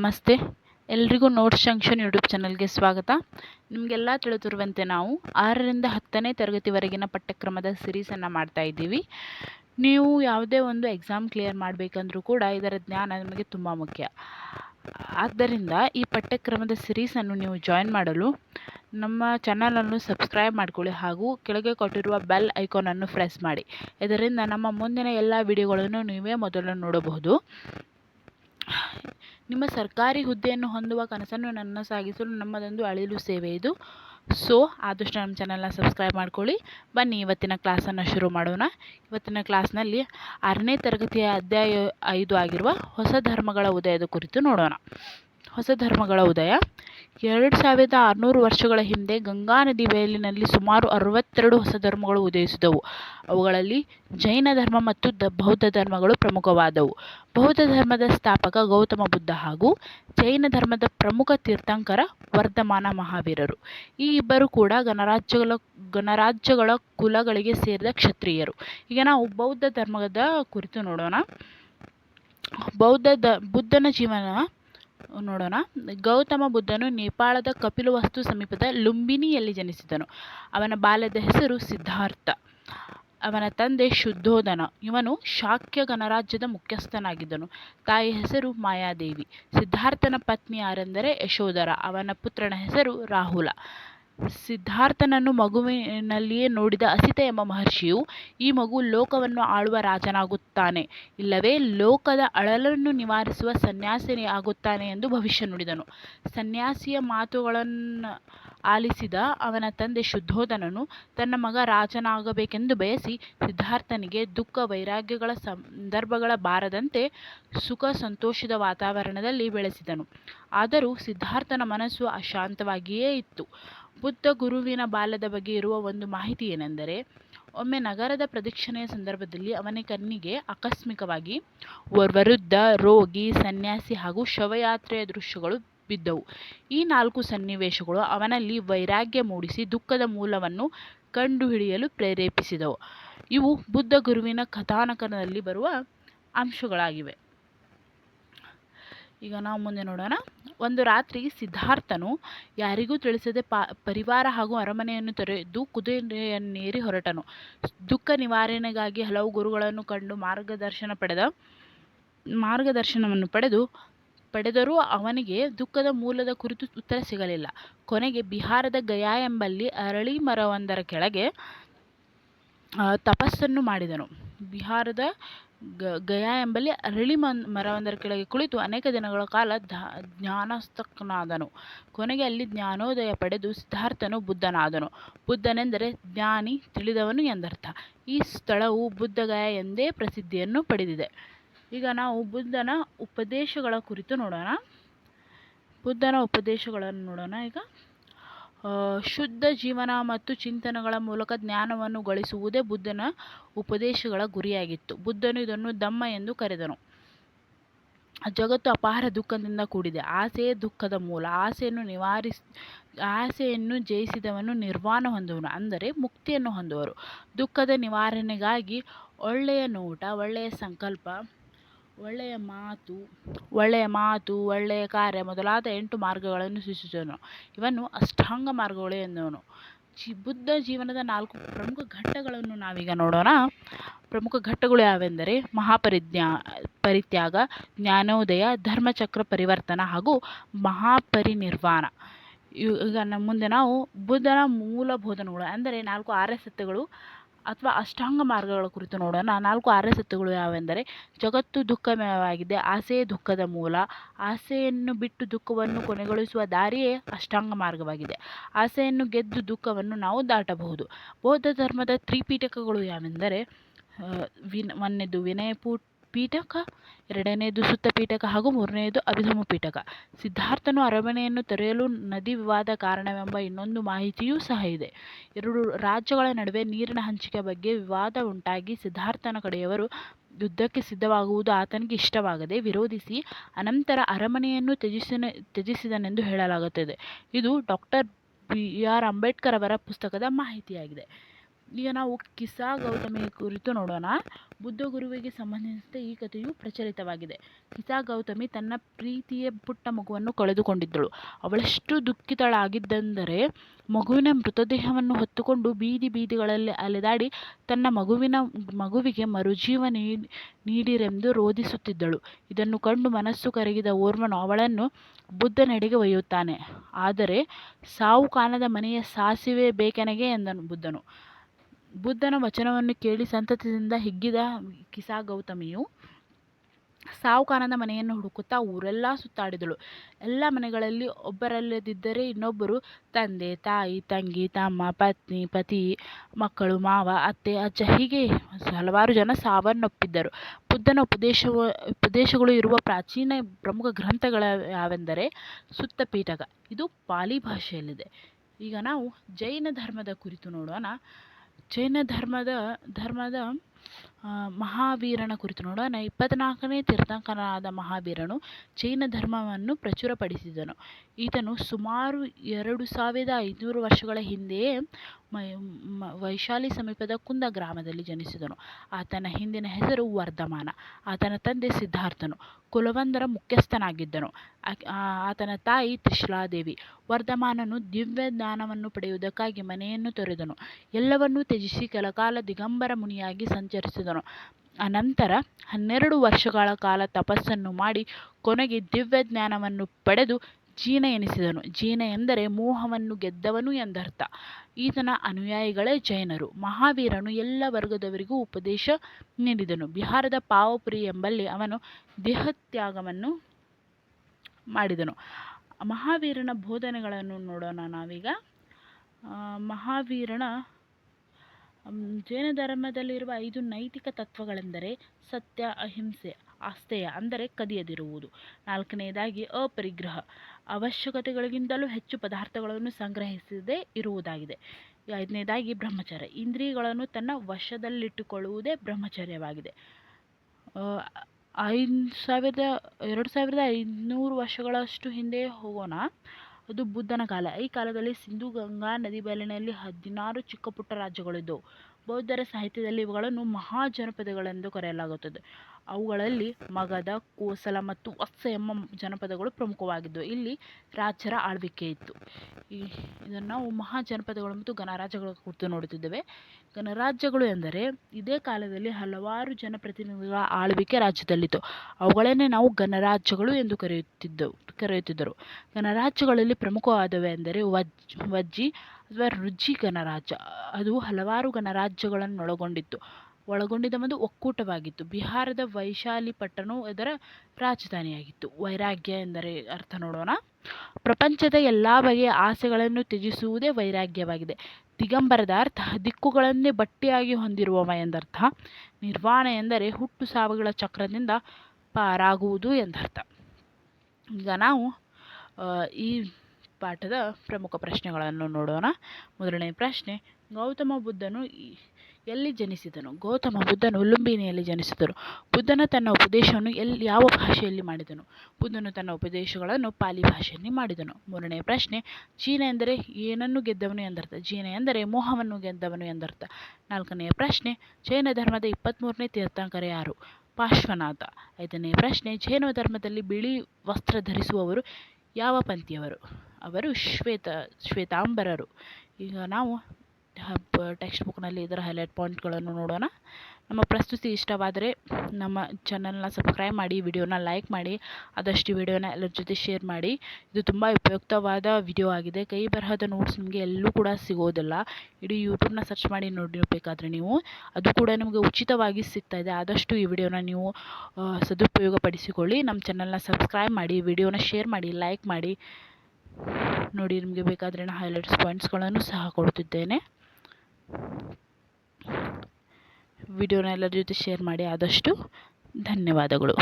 ನಮಸ್ತೆ. ಎಲ್ರಿಗೂ notes junction YouTube ಚಾನಲ್ಗೆ ಸ್ವಾಗತ. ನಿಮಗೆಲ್ಲ ತಿಳಿದಿರುವಂತೆ ನಾವು ಆರರಿಂದ ಹತ್ತನೇ ತರಗತಿವರೆಗಿನ ಪಠ್ಯಕ್ರಮದ ಸಿರೀಸನ್ನು ಮಾಡ್ತಾ ಇದ್ದೀವಿ. ನೀವು ಯಾವುದೇ ಒಂದು ಎಕ್ಸಾಮ್ ಕ್ಲಿಯರ್ ಮಾಡಬೇಕಂದ್ರೂ ಕೂಡ ಇದರ ಜ್ಞಾನ ನಿಮಗೆ ತುಂಬ ಮುಖ್ಯ. ಆದ್ದರಿಂದ ಈ ಪಠ್ಯಕ್ರಮದ ಸಿರೀಸನ್ನು ನೀವು ಜಾಯಿನ್ ಮಾಡಲು ನಮ್ಮ ಚಾನಲನ್ನು ಸಬ್ಸ್ಕ್ರೈಬ್ ಮಾಡಿಕೊಳ್ಳಿ ಹಾಗೂ ಕೆಳಗೆ ಕೊಟ್ಟಿರುವ ಬೆಲ್ ಐಕಾನನ್ನು ಪ್ರೆಸ್ ಮಾಡಿ. ಇದರಿಂದ ನಮ್ಮ ಮುಂದಿನ ಎಲ್ಲ ವಿಡಿಯೋಗಳನ್ನು ನೀವೇ ಮೊದಲು ನೋಡಬಹುದು. ನಿಮ್ಮ ಸರ್ಕಾರಿ ಹುದ್ದೆಯನ್ನು ಹೊಂದುವ ಕನಸನ್ನು ನನ್ನ ಸಾಗಿಸಲು ನಮ್ಮದೊಂದು ಅಳಿಲು ಸೇವೆ ಇದು. ಸೊ ಆದಷ್ಟು ನಮ್ಮ ಚಾನಲ್ನ ಸಬ್ಸ್ಕ್ರೈಬ್ ಮಾಡ್ಕೊಳ್ಳಿ. ಬನ್ನಿ, ಇವತ್ತಿನ ಕ್ಲಾಸನ್ನು ಶುರು ಮಾಡೋಣ. ಇವತ್ತಿನ ಕ್ಲಾಸ್ನಲ್ಲಿ ಆರನೇ ತರಗತಿಯ ಅಧ್ಯಾಯ ಐದು ಆಗಿರುವ ಹೊಸ ಧರ್ಮಗಳ ಉದಯದ ಕುರಿತು ನೋಡೋಣ. ಹೊಸ ಧರ್ಮಗಳ ಉದಯ. ಎರಡು ಸಾವಿರದ ಆರುನೂರು ವರ್ಷಗಳ ಹಿಂದೆ ಗಂಗಾ ನದಿ ಬಯಲಿನಲ್ಲಿ ಸುಮಾರು ಅರವತ್ತೆರಡು ಹೊಸ ಧರ್ಮಗಳು ಉದಯಿಸಿದವು. ಅವುಗಳಲ್ಲಿ ಜೈನ ಧರ್ಮ ಮತ್ತು ದ ಬೌದ್ಧ ಧರ್ಮಗಳು ಪ್ರಮುಖವಾದವು. ಬೌದ್ಧ ಧರ್ಮದ ಸ್ಥಾಪಕ ಗೌತಮ ಬುದ್ಧ ಹಾಗೂ ಜೈನ ಧರ್ಮದ ಪ್ರಮುಖ ತೀರ್ಥಂಕರ ವರ್ಧಮಾನ ಮಹಾವೀರರು. ಈ ಇಬ್ಬರು ಕೂಡ ಗಣರಾಜ್ಯಗಳ ಗಣರಾಜ್ಯಗಳ ಕುಲಗಳಿಗೆ ಸೇರಿದ ಕ್ಷತ್ರಿಯರು. ಈಗ ನಾವು ಬೌದ್ಧ ಧರ್ಮದ ಕುರಿತು ನೋಡೋಣ. ಬೌದ್ಧ ಬುದ್ಧನ ಜೀವನ ನೋಡೋಣ. ಗೌತಮ ಬುದ್ಧನು ನೇಪಾಳದ ಕಪಿಲವಸ್ತು ಸಮೀಪದ ಲುಂಬಿನಿಯಲ್ಲಿ ಜನಿಸಿದನು. ಅವನ ಬಾಲ್ಯದ ಹೆಸರು ಸಿದ್ಧಾರ್ಥ. ಅವನ ತಂದೆ ಶುದ್ಧೋಧನ ಇವನು ಶಾಕ್ಯ ಗಣರಾಜ್ಯದ ಮುಖ್ಯಸ್ಥನಾಗಿದ್ದನು. ತಾಯಿ ಹೆಸರು ಮಾಯಾದೇವಿ. ಸಿದ್ಧಾರ್ಥನ ಪತ್ನಿ ಯಾರೆಂದರೆ ಯಶೋಧರ. ಅವನ ಪುತ್ರನ ಹೆಸರು ರಾಹುಲ. ಸಿದ್ಧಾರ್ಥನನ್ನು ಮಗುವಿನಲ್ಲಿಯೇ ನೋಡಿದ ಅಸಿತ ಎಂಬ ಮಹರ್ಷಿಯು ಈ ಮಗು ಲೋಕವನ್ನು ಆಳುವ ರಾಜನಾಗುತ್ತಾನೆ. ಇಲ್ಲವೇ, ಲೋಕದ ಅಳಲನ್ನು ನಿವಾರಿಸುವ ಸನ್ಯಾಸಿನಿ ಆಗುತ್ತಾನೆ ಎಂದು ಭವಿಷ್ಯ ನುಡಿದನು. ಸನ್ಯಾಸಿಯ ಮಾತುಗಳನ್ನು ಆಲಿಸಿದ ಅವನ ತಂದೆ ಶುದ್ಧೋಧನನು ತನ್ನ ಮಗ ರಾಜನಾಗಬೇಕೆಂದು ಬಯಸಿ ಸಿದ್ಧಾರ್ಥನಿಗೆ ದುಃಖ, ವೈರಾಗ್ಯಗಳ ಸಂದರ್ಭಗಳ ಬಾರದಂತೆ ಸುಖ, ಸಂತೋಷದ ವಾತಾವರಣದಲ್ಲಿ ಬೆಳೆಸಿದನು. ಆದರೂ ಸಿದ್ಧಾರ್ಥನ ಮನಸ್ಸು ಅಶಾಂತವಾಗಿಯೇ ಇತ್ತು. ಬುದ್ಧ ಗುರುವಿನ ಬಾಲ್ಯದ ಬಗ್ಗೆ ಇರುವ ಒಂದು ಮಾಹಿತಿ ಏನೆಂದರೆ, ಒಮ್ಮೆ ನಗರದ ಪ್ರದಕ್ಷಿಣೆಯ ಸಂದರ್ಭದಲ್ಲಿ ಅವನ ಕಣ್ಣಿಗೆ ಆಕಸ್ಮಿಕವಾಗಿ ವೃದ್ಧ ರೋಗಿ, ಸನ್ಯಾಸಿ ಹಾಗೂ ಶವಯಾತ್ರೆಯ ದೃಶ್ಯಗಳು ಬಿದ್ದವು. ಈ ನಾಲ್ಕು ಸನ್ನಿವೇಶಗಳು ಅವನಲ್ಲಿ ವೈರಾಗ್ಯ ಮೂಡಿಸಿ ದುಃಖದ ಮೂಲವನ್ನು ಕಂಡುಹಿಡಿಯಲು ಪ್ರೇರೇಪಿಸಿದವು. ಇವು ಬುದ್ಧ ಗುರುವಿನ ಕಥಾನಕನಲ್ಲಿ ಬರುವ ಅಂಶಗಳಾಗಿವೆ. ಈಗ ನಾವು ಮುಂದೆ ನೋಡೋಣ. ಒಂದು ರಾತ್ರಿ ಸಿದ್ಧಾರ್ಥನು ಯಾರಿಗೂ ತಿಳಿಸದೆ ಪಾ, ಪರಿವಾರ ಹಾಗೂ ಅರಮನೆಯನ್ನು ತೊರೆದು ಕುದುರೆಯನ್ನೇರಿ ಹೊರಟನು. ದುಃಖ ನಿವಾರಣೆಗಾಗಿ ಹಲವು ಗುರುಗಳನ್ನು ಕಂಡು ಮಾರ್ಗದರ್ಶನ ಪಡೆದ, ಮಾರ್ಗದರ್ಶನವನ್ನು ಪಡೆದು, ಪಡೆದರೂ ಅವನಿಗೆ ದುಃಖದ ಮೂಲದ ಕುರಿತು ಉತ್ತರ ಸಿಗಲಿಲ್ಲ. ಕೊನೆಗೆ ಬಿಹಾರದ ಗಯಾ ಎಂಬಲ್ಲಿ ಅರಳಿ ಮರವೊಂದರ ಕೆಳಗೆ ತಪಸ್ಸನ್ನು ಮಾಡಿದನು. ಬಿಹಾರದ ಗಯಾ ಎಂಬಲ್ಲಿ ಅರಳಿ ಮನ್, ಮರವೊಂದರ ಕೆಳಗೆ ಕುಳಿತು ಅನೇಕ ದಿನಗಳ ಕಾಲ ಧ್ಯಾನಸ್ತನಾದನು ಕೊನೆಗೆ ಅಲ್ಲಿ ಜ್ಞಾನೋದಯ ಪಡೆದು ಸಿದ್ಧಾರ್ಥನು ಬುದ್ಧನಾದನು. ಬುದ್ಧನೆಂದರೆ ಜ್ಞಾನಿ ತಿಳಿದವನು ಎಂದರ್ಥ. ಈ ಸ್ಥಳವು ಬುದ್ಧಗಯ ಎಂದೇ ಪ್ರಸಿದ್ಧಿಯನ್ನು ಪಡೆದಿದೆ. ಈಗ ನಾವು ಬುದ್ಧನ ಉಪದೇಶಗಳ ಕುರಿತು ನೋಡೋಣ. ಬುದ್ಧನ ಉಪದೇಶಗಳನ್ನು ನೋಡೋಣ ಈಗ. ಶುದ್ಧ ಜೀವನ ಮತ್ತು ಚಿಂತನೆಗಳ ಮೂಲಕ ಜ್ಞಾನವನ್ನು ಗಳಿಸುವುದೇ ಬುದ್ಧನ ಉಪದೇಶಗಳ ಗುರಿಯಾಗಿತ್ತು. ಬುದ್ಧನು ಇದನ್ನು ದಮ್ಮ ಎಂದು ಕರೆದನು. ಜಗತ್ತು ಅಪಾರ ದುಃಖದಿಂದ ಕೂಡಿದೆ. ಆಸೆಯೇ ದುಃಖದ ಮೂಲ. ಆಸೆಯನ್ನು ನಿವಾರಿಸ್, ಆಸೆಯನ್ನು ಜಯಿಸಿದವನು ನಿರ್ವಾಣ ಹೊಂದುವನು, ಅಂದರೆ ಮುಕ್ತಿಯನ್ನು ಹೊಂದುವರು. ದುಃಖದ ನಿವಾರಣೆಗಾಗಿ ಒಳ್ಳೆಯ ನೋಟ, ಒಳ್ಳೆಯ ಸಂಕಲ್ಪ ಒಳ್ಳೆಯ ಮಾತು ಒಳ್ಳೆಯ ಮಾತು, ಒಳ್ಳೆಯ ಕಾರ್ಯ ಮೊದಲಾದ ಎಂಟು ಮಾರ್ಗಗಳನ್ನು ಸೂಚಿಸಿದನು ಇವನ್ನು ಅಷ್ಟಾಂಗ ಮಾರ್ಗಗಳು ಎಂದವನು ಜಿ, ಬುದ್ಧ ಜೀವನದ ನಾಲ್ಕು ಪ್ರಮುಖ ಘಟ್ಟಗಳನ್ನು ನಾವೀಗ ನೋಡೋಣ. ಪ್ರಮುಖ ಘಟ್ಟಗಳು ಯಾವೆಂದರೆ ಮಹಾಪರಿಜ್ಞಾ, ಪರಿತ್ಯಾಗ, ಜ್ಞಾನೋದಯ, ಧರ್ಮಚಕ್ರ ಪರಿವರ್ತನ ಹಾಗೂ ಮಹಾಪರಿನಿರ್ವಾಣ. ಈಗ ನಮ್ಮ ಮುಂದೆ ನಾವು ಬುದ್ಧನ ಮೂಲ ಬೋಧನೆಗಳು, ಅಂದರೆ ನಾಲ್ಕು ಆರ್ಯ ಸತ್ಯಗಳು ಅಥವಾ ಅಷ್ಟಾಂಗ ಮಾರ್ಗಗಳ ಕುರಿತು ನೋಡೋಣ. ನಾಲ್ಕು ಆರ್ಯ ಸತ್ಯಗಳು ಯಾವೆಂದರೆ, ಜಗತ್ತು ದುಃಖಮಯವಾಗಿದೆ ಆಸೆಯೇ ದುಃಖದ ಮೂಲ. ಆಸೆಯನ್ನು ಬಿಟ್ಟು ದುಃಖವನ್ನು ಕೊನೆಗೊಳಿಸುವ ದಾರಿಯೇ ಅಷ್ಟಾಂಗ ಮಾರ್ಗವಾಗಿದೆ. ಆಸೆಯನ್ನು ಗೆದ್ದು ದುಃಖವನ್ನು ನಾವು ದಾಟಬಹುದು. ಬೌದ್ಧ ಧರ್ಮದ ತ್ರಿಪೀಠಕಗಳು ಯಾವೆಂದರೆ ವಿನ್, ಒಂದನೇದು ವಿನಯಪೂಟ್ ಪೀಠಕ ಎರಡನೆಯದು ಸುತ್ತ ಪೀಠಕ ಹಾಗೂ ಮೂರನೆಯದು ಅಭಿಧಮ ಪೀಠಕ. ಸಿದ್ಧಾರ್ಥನು ಅರಮನೆಯನ್ನು ತೊರೆಯಲು ನದಿ ವಿವಾದ ಕಾರಣವೆಂಬ ಇನ್ನೊಂದು ಮಾಹಿತಿಯೂ ಸಹ ಇದೆ. ಎರಡು ರಾಜ್ಯಗಳ ನಡುವೆ ನೀರಿನ ಹಂಚಿಕೆ ಬಗ್ಗೆ ವಿವಾದ ಉಂಟಾಗಿ ಸಿದ್ಧಾರ್ಥನ ಕಡೆಯವರು ಯುದ್ಧಕ್ಕೆ ಸಿದ್ಧವಾಗುವುದು ಆತನಿಗೆ ಇಷ್ಟವಾಗದೆ ವಿರೋಧಿಸಿ ಅನಂತರ ಅರಮನೆಯನ್ನು ತ್ಯಜಿಸಿನ, ತ್ಯಜಿಸಿದನೆಂದು ಹೇಳಲಾಗುತ್ತದೆ. ಇದು ಡಾಕ್ಟರ್ ಬಿ. ಆರ್. ಅಂಬೇಡ್ಕರ್ ಅವರ ಪುಸ್ತಕದ ಮಾಹಿತಿಯಾಗಿದೆ. ಈಗ ನಾವು ಕಿಸಾ ಗೌತಮಿ ಕುರಿತು ನೋಡೋಣ. ಬುದ್ಧ ಗುರುವಿಗೆ ಸಂಬಂಧಿಸಿದಂತೆ ಈ ಕಥೆಯು ಪ್ರಚಲಿತವಾಗಿದೆ. ಕಿಸಾ ಗೌತಮಿ ತನ್ನ ಪ್ರೀತಿಯ ಪುಟ್ಟ ಮಗುವನ್ನು ಕಳೆದುಕೊಂಡಿದ್ದಳು. ಅವಳಷ್ಟು ದುಃಖಿತಳಾಗಿದ್ದೆಂದರೆ ಮಗುವಿನ ಮೃತದೇಹವನ್ನು ಹೊತ್ತುಕೊಂಡು ಬೀದಿ ಬೀದಿಗಳಲ್ಲಿ ಅಲೆದಾಡಿ ತನ್ನ ಮಗುವಿನ ಮಗುವಿಗೆ ಮರುಜೀವ ನೀಡಿ ನೀಡಿರೆಂದು ರೋಧಿಸುತ್ತಿದ್ದಳು. ಇದನ್ನು ಕಂಡು ಮನಸ್ಸು ಕರಗಿದ ಓರ್ವನು ಅವಳನ್ನು ಬುದ್ಧನೆಡೆಗೆ ಒಯ್ಯುತ್ತಾನೆ. ಆದರೆ ಸಾವು ಕಾಣದ ಮನೆಯ ಸಾಸಿವೆ ಬೇಕೆನಗೆ ಎಂದನು ಬುದ್ಧನು. ಬುದ್ಧನ ವಚನವನ್ನು ಕೇಳಿ ಸಂತತಿಯಿಂದ ಹಿಗ್ಗಿದ ಕಿಸಾ ಗೌತಮಿಯು ಸಾವುಕಾರನ ಮನೆಯನ್ನು ಹುಡುಕುತ್ತಾ ಊರೆಲ್ಲ ಸುತ್ತಾಡಿದಳು. ಎಲ್ಲ ಮನೆಗಳಲ್ಲಿ ಒಬ್ಬರಲ್ಲದಿದ್ದರೆ ಇನ್ನೊಬ್ಬರು ತಂದೆ, ತಾಯಿ, ತಂಗಿ, ತಮ್ಮ ಪತ್ನಿ, ಪತಿ, ಮಕ್ಕಳು, ಮಾವ, ಅತ್ತೆ, ಅಜ್ಜ ಹೀಗೆ ಹಲವಾರು ಜನ ಸಾವನ್ನಪ್ಪಿದ್ದರು. ಬುದ್ಧನ ಉಪದೇಶ ಉಪದೇಶಗಳು ಇರುವ ಪ್ರಾಚೀನ ಪ್ರಮುಖ ಗ್ರಂಥಗಳ ಯಾವೆಂದರೆ ಸುತ್ತಪೀಠಕ ಇದು ಪಾಲಿ ಭಾಷೆಯಲ್ಲಿದೆ. ಈಗ ನಾವು ಜೈನ ಧರ್ಮದ ಕುರಿತು ನೋಡೋಣ. ಜೈನ ಧರ್ಮದ ಧರ್ಮದ ಮಹಾವೀರನ ಕುರಿತು ನೋಡೋಣ ಇಪ್ಪತ್ತ್ನಾಲ್ಕನೇ ತೀರ್ಥಂಕರನಾದ ಮಹಾವೀರನು ಜೈನ ಧರ್ಮವನ್ನು ಪ್ರಚುರಪಡಿಸಿದನು. ಈತನು ಸುಮಾರು ಎರಡು ಸಾವಿರದ ಐದುನೂರು ವರ್ಷಗಳ ಹಿಂದೆಯೇ ವೈಶಾಲಿ ಸಮೀಪದ ಕುಂದ ಗ್ರಾಮದಲ್ಲಿ ಜನಿಸಿದನು. ಆತನ ಹಿಂದಿನ ಹೆಸರು ವರ್ಧಮಾನ. ಆತನ ತಂದೆ ಸಿದ್ಧಾರ್ಥನು. ಕುಲವೊಂದರ ಮುಖ್ಯಸ್ಥನಾಗಿದ್ದನು. ಆತನ ತಾಯಿ ತ್ರಿಶಿಲಾದೇವಿ. ವರ್ಧಮಾನನು ದಿವ್ಯ ಜ್ಞಾನವನ್ನು ಪಡೆಯುವುದಕ್ಕಾಗಿ ಮನೆಯನ್ನು ತೊರೆದನು. ಎಲ್ಲವನ್ನೂ ತ್ಯಜಿಸಿ ಕೆಲಕಾಲ ದಿಗಂಬರ ಮುನಿಯಾಗಿ ಸಂಚರಿಸಿದನು. ಅನಂತರ ಹನ್ನೆರಡು ವರ್ಷಗಳ ಕಾಲ ತಪಸ್ಸನ್ನು ಮಾಡಿ ಕೊನೆಗೆ ದಿವ್ಯ ಜ್ಞಾನವನ್ನು ಪಡೆದು ಜೀನ ಎನಿಸಿದನು. ಜೀನ ಎಂದರೆ ಮೋಹವನ್ನು ಗೆದ್ದವನು ಎಂದರ್ಥ. ಈತನ ಅನುಯಾಯಿಗಳೇ ಜೈನರು. ಮಹಾವೀರನು ಎಲ್ಲ ವರ್ಗದವರಿಗೂ ಉಪದೇಶ ನೀಡಿದನು. ಬಿಹಾರದ ಪಾವಪುರಿ ಎಂಬಲ್ಲಿ ಅವನು ದೇಹತ್ಯಾಗವನ್ನು ಮಾಡಿದನು. ಮಹಾವೀರನ ಬೋಧನೆಗಳನ್ನು ನೋಡೋಣ ನಾವೀಗ. ಮಹಾವೀರನ ಜೈನ ಧರ್ಮದಲ್ಲಿರುವ ಐದು ನೈತಿಕ ತತ್ವಗಳೆಂದರೆ ಸತ್ಯ, ಅಹಿಂಸೆ ಆಸ್ತೇಯ ಅಂದರೆ ಕದಿಯದಿರುವುದು. ನಾಲ್ಕನೆಯದಾಗಿ ಅಪರಿಗ್ರಹ. ಅವಶ್ಯಕತೆಗಳಿಗಿಂತಲೂ ಹೆಚ್ಚು ಪದಾರ್ಥಗಳನ್ನು ಸಂಗ್ರಹಿಸದೇ ಇರುವುದಾಗಿದೆ. ಐದನೇದಾಗಿ ಬ್ರಹ್ಮಚರ್ಯ. ಇಂದ್ರಿಯಗಳನ್ನು ತನ್ನ ವಶದಲ್ಲಿಟ್ಟುಕೊಳ್ಳುವುದೇ ಬ್ರಹ್ಮಚರ್ಯವಾಗಿದೆ. ಐದು ಸಾವಿರದ, ಎರಡು ಸಾವಿರದ ಐದುನೂರು ವರ್ಷಗಳಷ್ಟು ಹಿಂದೆ ಹೋಗೋಣ. ಅದು ಬುದ್ಧನ ಕಾಲ. ಈ ಕಾಲದಲ್ಲಿ ಸಿಂಧು, ಗಂಗಾ ನದಿ ಬಯಲಿನಲ್ಲಿ ಹದಿನಾರು ಚಿಕ್ಕ ಪುಟ್ಟ ರಾಜ್ಯಗಳಿದ್ದವು. ಬೌದ್ಧರ ಸಾಹಿತ್ಯದಲ್ಲಿ ಇವುಗಳನ್ನು ಮಹಾಜನಪದಗಳೆಂದು ಕರೆಯಲಾಗುತ್ತದೆ. ಅವುಗಳಲ್ಲಿ ಮಗಧ ಕೋಸಲ ಮತ್ತು ವತ್ಸ ಎಂಬ ಜನಪದಗಳು ಪ್ರಮುಖವಾಗಿದ್ದವು ಇಲ್ಲಿ ರಾಜರ ಆಳ್ವಿಕೆ ಇತ್ತು. ಈ, ಇದನ್ನು ನಾವು ಮಹಾಜನಪದಗಳು ಮತ್ತು ಗಣರಾಜ್ಯಗಳ ಕುರಿತು ನೋಡುತ್ತಿದ್ದೇವೆ. ಗಣರಾಜ್ಯಗಳು ಎಂದರೆ ಇದೇ ಕಾಲದಲ್ಲಿ ಹಲವಾರು ಜನಪ್ರತಿನಿಧಿಗಳ ಆಳ್ವಿಕೆ ರಾಜ್ಯದಲ್ಲಿತ್ತು. ಅವುಗಳನ್ನೇ ನಾವು ಗಣರಾಜ್ಯಗಳು ಎಂದು ಕರೆಯುತ್ತಿದ್ದವು ಕರೆಯುತ್ತಿದ್ದರು. ಗಣರಾಜ್ಯಗಳಲ್ಲಿ ಪ್ರಮುಖವಾದವು ಎಂದರೆ ವಜ್, ವಜ್ಜಿ ಅಥವಾ ರುಜಿ ಗಣರಾಜ್ಯ. ಅದು ಹಲವಾರು ಗಣರಾಜ್ಯಗಳನ್ನು ಒಳಗೊಂಡಿತ್ತು ಒಳಗೊಂಡಿದ್ದ ಒಂದು ಒಕ್ಕೂಟವಾಗಿತ್ತು. ಬಿಹಾರದ ವೈಶಾಲಿ ಪಟ್ಟಣವು ಇದರ ರಾಜಧಾನಿಯಾಗಿತ್ತು. ವೈರಾಗ್ಯ ಎಂದರೆ ಅರ್ಥ ನೋಡೋಣ. ಪ್ರಪಂಚದ ಎಲ್ಲ ಬಗೆಯ ಆಸೆಗಳನ್ನು ತ್ಯಜಿಸುವುದೇ ವೈರಾಗ್ಯವಾಗಿದೆ. ದಿಗಂಬರದ ಅರ್ಥ, ದಿಕ್ಕುಗಳನ್ನೇ ಬಟ್ಟಿಯಾಗಿ ಹೊಂದಿರುವವ ಎಂದರ್ಥ. ನಿರ್ವಾಣ ಎಂದರೆ ಹುಟ್ಟು ಸಾವುಗಳ ಚಕ್ರದಿಂದ ಪಾರಾಗುವುದು ಎಂದರ್ಥ. ಈಗ ನಾವು ಈ ಪಾಠದ ಪ್ರಮುಖ ಪ್ರಶ್ನೆಗಳನ್ನು ನೋಡೋಣ. ಮೊದಲನೇ ಪ್ರಶ್ನೆ, ಗೌತಮ ಬುದ್ಧನು ಎಲ್ಲಿ ಜನಿಸಿದನು? ಗೌತಮ ಬುದ್ಧನು ಲುಂಬಿನಿಯಲ್ಲಿ ಜನಿಸಿದರು. ಬುದ್ಧನ ತನ್ನ ಉಪದೇಶವನ್ನು ಎಲ್ಲಿ ಯಾವ ಭಾಷೆಯಲ್ಲಿ ಮಾಡಿದನು? ಬುದ್ಧನು ತನ್ನ ಉಪದೇಶಗಳನ್ನು ಪಾಲಿ ಭಾಷೆಯಲ್ಲಿ ಮಾಡಿದನು. ಮೂರನೇ ಪ್ರಶ್ನೆ, ಜೀನ ಎಂದರೆ ಏನನ್ನು ಗೆದ್ದವನು ಎಂದರ್ಥ? ಜೀನ ಎಂದರೆ ಮೋಹವನ್ನು ಗೆದ್ದವನು ಎಂದರ್ಥ? ನಾಲ್ಕನೆಯ ಪ್ರಶ್ನೆ, ಜೈನ ಧರ್ಮದ ಇಪ್ಪತ್ತ್ಮೂರನೇ ತೀರ್ಥಂಕರ ಯಾರು? ಪಾರ್ಶ್ವನಾಥ. ಐದನೇ ಪ್ರಶ್ನೆ, ಜೈನ ಧರ್ಮದಲ್ಲಿ ಬಿಳಿ ವಸ್ತ್ರ ಧರಿಸುವವರು ಯಾವ ಪಂಥಿಯವರು? ಅವರು ಶ್ವೇತ, ಶ್ವೇತಾಂಬರರು. ಈಗ ನಾವು ಟೆಕ್ಸ್ಟ್ ಬುಕ್ನಲ್ಲಿ ಇದರ ಹೈಲೈಟ್ ಪಾಯಿಂಟ್ಗಳನ್ನು ನೋಡೋಣ. ನಮ್ಮ ಪ್ರಸ್ತುತಿ ಇಷ್ಟವಾದರೆ ನಮ್ಮ ಚಾನಲ್ನ ಸಬ್ಸ್ಕ್ರೈಬ್ ಮಾಡಿ ವಿಡಿಯೋನ ಲೈಕ್ ಮಾಡಿ, ಆದಷ್ಟು ವಿಡಿಯೋನ ಎಲ್ಲರ ಜೊತೆ ಶೇರ್ ಮಾಡಿ. ಇದು ತುಂಬ ಉಪಯುಕ್ತವಾದ ವಿಡಿಯೋ ಆಗಿದೆ. ಕೈ ಬರಹದ ನೋಟ್ಸ್ ನಿಮಗೆ ಎಲ್ಲೂ ಕೂಡ ಸಿಗೋದಿಲ್ಲ. ಇಡೀ ಯೂಟ್ಯೂಬ್ನ ಸರ್ಚ್ ಮಾಡಿ ನೋಡಿರಬೇಕಾದ್ರೆ ನೀವು. ಅದು ಕೂಡ ನಿಮಗೆ ಉಚಿತವಾಗಿ ಸಿಗ್ತಾ ಇದೆ. ಆದಷ್ಟು ಈ ವಿಡಿಯೋನ ನೀವು ಸದುಪಯೋಗಪಡಿಸಿಕೊಳ್ಳಿ. ನಮ್ಮ ಚಾನಲ್ನ ಸಬ್ಸ್ಕ್ರೈಬ್ ಮಾಡಿ ವಿಡಿಯೋನ ಶೇರ್ ಮಾಡಿ ಲೈಕ್ ಮಾಡಿ. ನೋಡಿ ನಿಮಗೆ ಬೇಕಾದರೆ ನಾನು ಹೈಲೈಟ್ಸ್ ಪಾಯಿಂಟ್ಸ್ಗಳನ್ನು ಸಹ ಕೊಡ್ತಿದ್ದೇನೆ. ವಿಡಿಯೋನ ಎಲ್ಲರ ಜೊತೆ ಶೇರ್ ಮಾಡಿ ಆದಷ್ಟು ಧನ್ಯವಾದಗಳು.